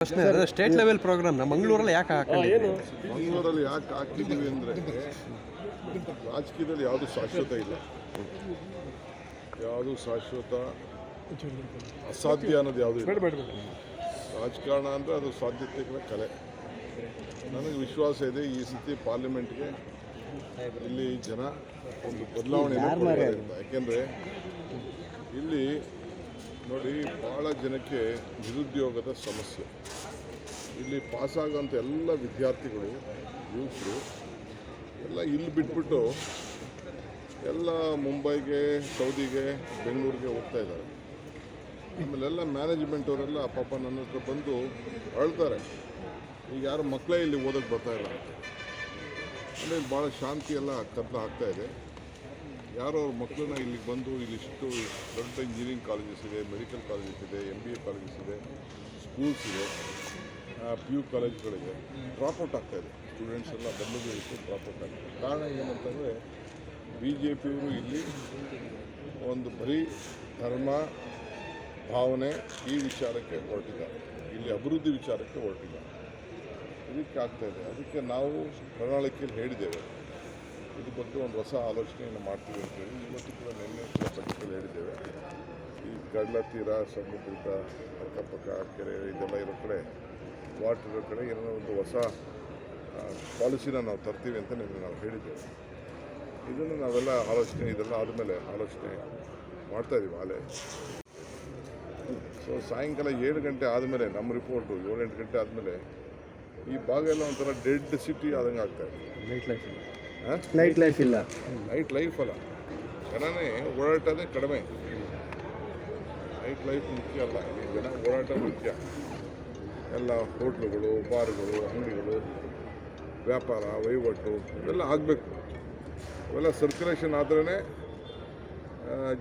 ಪ್ರಶ್ನೆ ಅದೇ state level ಪ್ರೋಗ್ರಾಮ್ನ ಮಂಗಳೂರಲ್ಲಿ ಯಾಕೆ ಹಾಕೊಂಡಿದ್ದೀವಿ ಮಂಗಳೂರಲ್ಲಿ ಯಾಕೆ ಹಾಕಿದ್ದೀವಿ ಅಂದರೆ ರಾಜಕೀಯದಲ್ಲಿ ಯಾವುದು ಶಾಶ್ವತ ಇಲ್ಲ. ಯಾವುದು ಶಾಶ್ವತ ಅಸಾಧ್ಯ ಅನ್ನೋದು ಯಾವುದು ಇಲ್ಲ. ರಾಜಕಾರಣ ಅಂದರೆ ಅದು ಸಾಧ್ಯತೆಗಳ ಕಲೆ. ನನಗೆ ವಿಶ್ವಾಸ ಇದೆ ಈ ಸತಿ ಪಾರ್ಲಿಮೆಂಟ್ಗೆ ಇಲ್ಲಿ ಜನ ಒಂದು ಬದಲಾವಣೆ ಯಾಕೆಂದರೆ ಇಲ್ಲಿ ನೋಡಿ ಭಾಳ ಜನಕ್ಕೆ ನಿರುದ್ಯೋಗದ ಸಮಸ್ಯೆ. ಇಲ್ಲಿ ಪಾಸಾಗೋಂಥ ಎಲ್ಲ ವಿದ್ಯಾರ್ಥಿಗಳು, ಯುವಕರು, ಎಲ್ಲ ಇಲ್ಲಿ ಬಿಟ್ಬಿಟ್ಟು ಎಲ್ಲ ಮುಂಬೈಗೆ, ಸೌದಿಗೆ, ಬೆಂಗಳೂರಿಗೆ ಹೋಗ್ತಾ ಇದ್ದಾರೆ. ಆಮೇಲೆಲ್ಲ ಮ್ಯಾನೇಜ್ಮೆಂಟ್ ಅವರೆಲ್ಲ ಪಾಪ ನನ್ನ ಹತ್ರ ಬಂದು ಅಳ್ತಾರೆ ಈಗ ಯಾರು ಮಕ್ಕಳೇ ಇಲ್ಲಿ ಓದೋಕ್ಕೆ ಬರ್ತಾ ಇಲ್ಲ. ಅಂದರೆ ಭಾಳ ಶಾಂತಿ ಎಲ್ಲ ಕತ್ಲ ಆಗ್ತಾಯಿದೆ ಯಾರೋ ಅವ್ರ ಮಕ್ಕಳನ್ನ ಇಲ್ಲಿಗೆ ಬಂದು ಇಲ್ಲಿಷ್ಟು ದೊಡ್ಡ ಇಂಜಿನಿಯರಿಂಗ್ ಕಾಲೇಜಸ್ ಇದೆ ಮೆಡಿಕಲ್ ಕಾಲೇಜಸ್ ಇದೆ ಎಂ ಬಿ ಎ ಕಾಲೇಜಸ್ ಇದೆ ಸ್ಕೂಲ್ಸ್ ಇದೆ ಪಿ ಯು ಕಾಲೇಜ್ಗಳಿದೆ. ಡ್ರಾಪ್ಔಟ್ ಆಗ್ತಾಯಿದೆ ಸ್ಟೂಡೆಂಟ್ಸ್ ಎಲ್ಲ ಬಂದು ಡ್ರಾಪ್ಔಟ್ ಆಗ್ತದೆ ಕಾರಣ ಏನಂತಂದರೆ ಬಿ ಜೆ ಪಿಯವರು ಇಲ್ಲಿ ಒಂದು ಬರೀ ಧರ್ಮ, ಭಾವನೆ ಈ ವಿಚಾರಕ್ಕೆ ಹೊರಟಿದ್ದಾರೆ. ಇಲ್ಲಿ ಅಭಿವೃದ್ಧಿ ವಿಚಾರಕ್ಕೆ ಹೊರಟಿದ್ದಾರೆ. ಇದಕ್ಕೆ ಇದೆ. ಅದಕ್ಕೆ ನಾವು ಪ್ರಣಾಳಿಕೆಯಲ್ಲಿ ಹೇಳಿದ್ದೇವೆ. ಇದ್ರ ಬಗ್ಗೆ ಒಂದು ಹೊಸ ಆಲೋಚನೆಯನ್ನು ಮಾಡ್ತೀವಿ ಅಂತೇಳಿ ಇವತ್ತು ಕೂಡ ನಿನ್ನೆ ಕೂಡ ಹೇಳಿದ್ದೇವೆ. ಈ ಕಡಲ ತೀರ, ಸಮುದ್ರದ ಅಕ್ಕಪಕ್ಕ, ಕೆರೆ ಇದೆಲ್ಲ ಇರೋ ಕಡೆ ವಾಟರ್ ಇರೋ ಕಡೆ ಏನೋ ಒಂದು ಹೊಸ ಪಾಲಿಸಿನ ನಾವು ತರ್ತೀವಿ ಅಂತ ನಿನ್ನೆ ನಾವು ಹೇಳಿದ್ದೇವೆ. ಇದನ್ನು ನಾವೆಲ್ಲ ಆಲೋಚನೆ, ಇದೆಲ್ಲ ಆದಮೇಲೆ ಆಲೋಚನೆ ಮಾಡ್ತಾ ಇದೀವಿ ಆಲೆ. ಸೊ ಸಾಯಂಕಾಲ ಏಳು ಗಂಟೆ ಆದಮೇಲೆ ನಮ್ಮ ರಿಪೋರ್ಟು ಏಳೆಂಟು ಗಂಟೆ ಆದಮೇಲೆ ಈ ಭಾಗ ಎಲ್ಲ ಒಂಥರ ಡೆಡ್ ಸಿಟಿ ಆದಂಗೆ ಆಗ್ತಾ ಇದೆ. ನೈಟ್ ಲೈಫ್ ಇಲ್ಲ. ನೈಟ್ ಲೈಫ್ ಅಲ್ಲ. ಜನನೇ ಓಡಾಟನೇ ಕಡಿಮೆ. ನೈಟ್ ಲೈಫ್ ಮುಖ್ಯ ಅಲ್ಲ. ಜನ ಓಡಾಟ ಮುಖ್ಯ. ಎಲ್ಲ ಹೋಟ್ಲುಗಳು, ಬಾರ್ಗಳು, ಅಂಗಡಿಗಳು, ವ್ಯಾಪಾರ, ವಹಿವಾಟು, ಇವೆಲ್ಲ ಆಗಬೇಕು. ಇವೆಲ್ಲ ಸರ್ಕ್ಯುಲೇಷನ್ ಆದ್ರೇ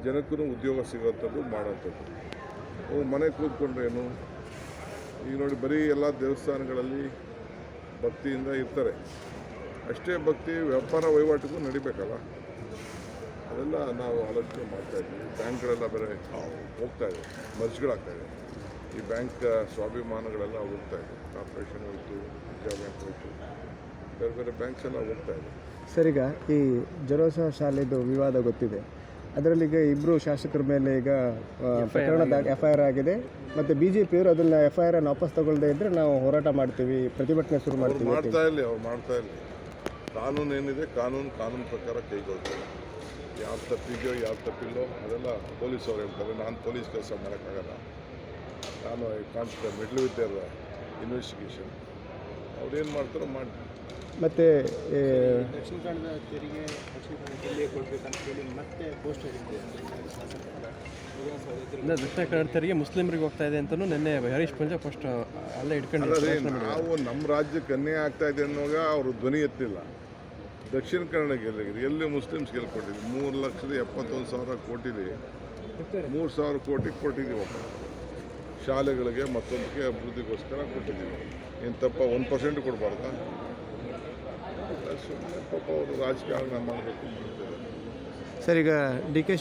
ಜನಕ್ಕೂ ಉದ್ಯೋಗ ಸಿಗೋಂಥದ್ದು ಮಾಡೋಂಥದ್ದು ಅವು ಮನೆ ಕೂತ್ಕೊಂಡ್ರೇನು ಈಗ ನೋಡಿ ಬರೀ ಎಲ್ಲ ದೇವಸ್ಥಾನಗಳಲ್ಲಿ ಭಕ್ತಿಯಿಂದ ಇರ್ತಾರೆ. ಅಷ್ಟೇ ಭಕ್ತಿ ವ್ಯಾಪಾರ ವಹಿವಾಟಿಗೂ ನಡಿಬೇಕಲ್ಲ? ಅದೆಲ್ಲ ನಾವು ಆಲೋಚನೆ ಮಾಡ್ತಾ ಇದ್ವಿ ಬ್ಯಾಂಕ್ಗಳೆಲ್ಲ ಬೇರೆ ಹೋಗ್ತಾ ಇದೆ. ಮರ್ಜ್ಗಳಾಗ್ತಾ ಇದೆ. ಈ ಬ್ಯಾಂಕ್ ಸ್ವಾಭಿಮಾನಗಳೆಲ್ಲ ಹೋಗ್ತಾ ಇದೆ. ಕಾರ್ಪೊರೇಷನ್ ಹೋಯ್ತು ವಿಜಯ ಬ್ಯಾಂಕ್ ಹೋಯ್ತು ಬೇರೆ ಬೇರೆ ಬ್ಯಾಂಕ್ಸ್ ಎಲ್ಲ ಹೋಗ್ತಾ ಇದೆ. ಸರ್ ಈಗ ಈ ಜರೋಸ ಶಾಲೆದು ವಿವಾದ ಗೊತ್ತಿದೆ. ಅದರಲ್ಲಿ ಈಗ ಇಬ್ಬರು ಶಾಸಕರ ಮೇಲೆ ಈಗ ಆ, ಪ್ರಕರಣ ಎಫ್ ಐ ಆರ್ ಆಗಿದೆ. ಮತ್ತು ಬಿ ಜೆ ಪಿಯವರು ಅದನ್ನ ಎಫ್ ಐ ಆರ್ ವಾಪಸ್ ತಗೊಳ್ಳದೇ ಇದ್ದರೆ ನಾವು ಹೋರಾಟ ಮಾಡ್ತೀವಿ ಪ್ರತಿಭಟನೆ ಶುರು ಮಾಡ್ತೀವಿ. ಮಾಡ್ತಾ ಇರಲಿ ಅವ್ರು ಮಾಡ್ತಾ ಇರಲಿ. ಕಾನೂನು ಏನಿದೆ, ಕಾನೂನು ಕಾನೂನು ಪ್ರಕಾರ ಕೈಗೊಳ್ತಾರೆ ಯಾವ ತಪ್ಪಿದೆಯೋ, ಯಾವ ತಪ್ಪಿಲ್ಲೋ, ಅದೆಲ್ಲ ಪೊಲೀಸ್ ಅವ್ರು ಹೇಳ್ತಾರೆ. ನಾನು ಪೊಲೀಸ್ ಕೆಲಸ ಮಾಡೋಕ್ಕಾಗಲ್ಲ. ನಾನು ಕಾನ್ಸ್ಟೇಬಲ್, ಮಿಡ್ಲ್ ವಿದ್ಯಾರ್ಥ ಇನ್ವೆಸ್ಟಿಗೇಷನ್ ಅವ್ರು ಏನು ಮಾಡ್ತಾರೋ ಮಾಡಿ ಮತ್ತು ದಕ್ಷಿಣ ತೆರಿಗೆ ಕನ್ನಡ ಕೊಡಬೇಕಂತ ಹೇಳಿ ಮತ್ತೆ ಪೋಸ್ಟ್ ದಕ್ಷಿಣ ಕನ್ನಡ ತೆರಿಗೆ ಮುಸ್ಲಿಮರಿಗೆ ಹೋಗ್ತಾ ಇದೆ ಅಂತಲೂ ನಿನ್ನೆ ಹರೀಶ್ ಪಂಜ ಫಸ್ಟ್ ಅಲ್ಲೇ ಇಟ್ಕೊಂಡು ನಾವು ನಮ್ಮ ರಾಜ್ಯಕ್ಕೆ ಅನ್ಯಾಯ ಆಗ್ತಾ ಇದೆ ಅನ್ನೋವಾಗ ಅವರು ಧ್ವನಿ ಎತ್ತಿಲ್ಲ. ದಕ್ಷಿಣ ಕನ್ನಡ ಗೆಲ್ಲಿದ್ರು ಎಲ್ಲಿ ಮುಸ್ಲಿಮ್ಸ್ ಗೆಲ್ಕೊಟ್ಟಿದ್ವಿ ಮೂರು ಲಕ್ಷದ ಎಪ್ಪತ್ತೊಂದು ಸಾವಿರ ಕೋಟಿಲಿ ಮೂರು ಸಾವಿರ ಕೋಟಿ ಕೊಟ್ಟಿದ್ದೀವಿ ಒಬ್ಬ. ಶಾಲೆಗಳಿಗೆ ಮತ್ತೊಂದಕ್ಕೆ ಅಭಿವೃದ್ಧಿಗೋಸ್ಕರ ಕೊಟ್ಟಿದ್ದೀವಿ. ಏನು ತಪ್ಪ? ಒಂದು ಪರ್ಸೆಂಟ್ ಕೊಡಬಾರ್ದಾ? ಸುಮ್ಮನೆ ಪಾಪ ಅವರು ರಾಜಕಾರಣ ಮಾಡಬೇಕು ಸರ್ ಈಗ ಡಿ ಕೆ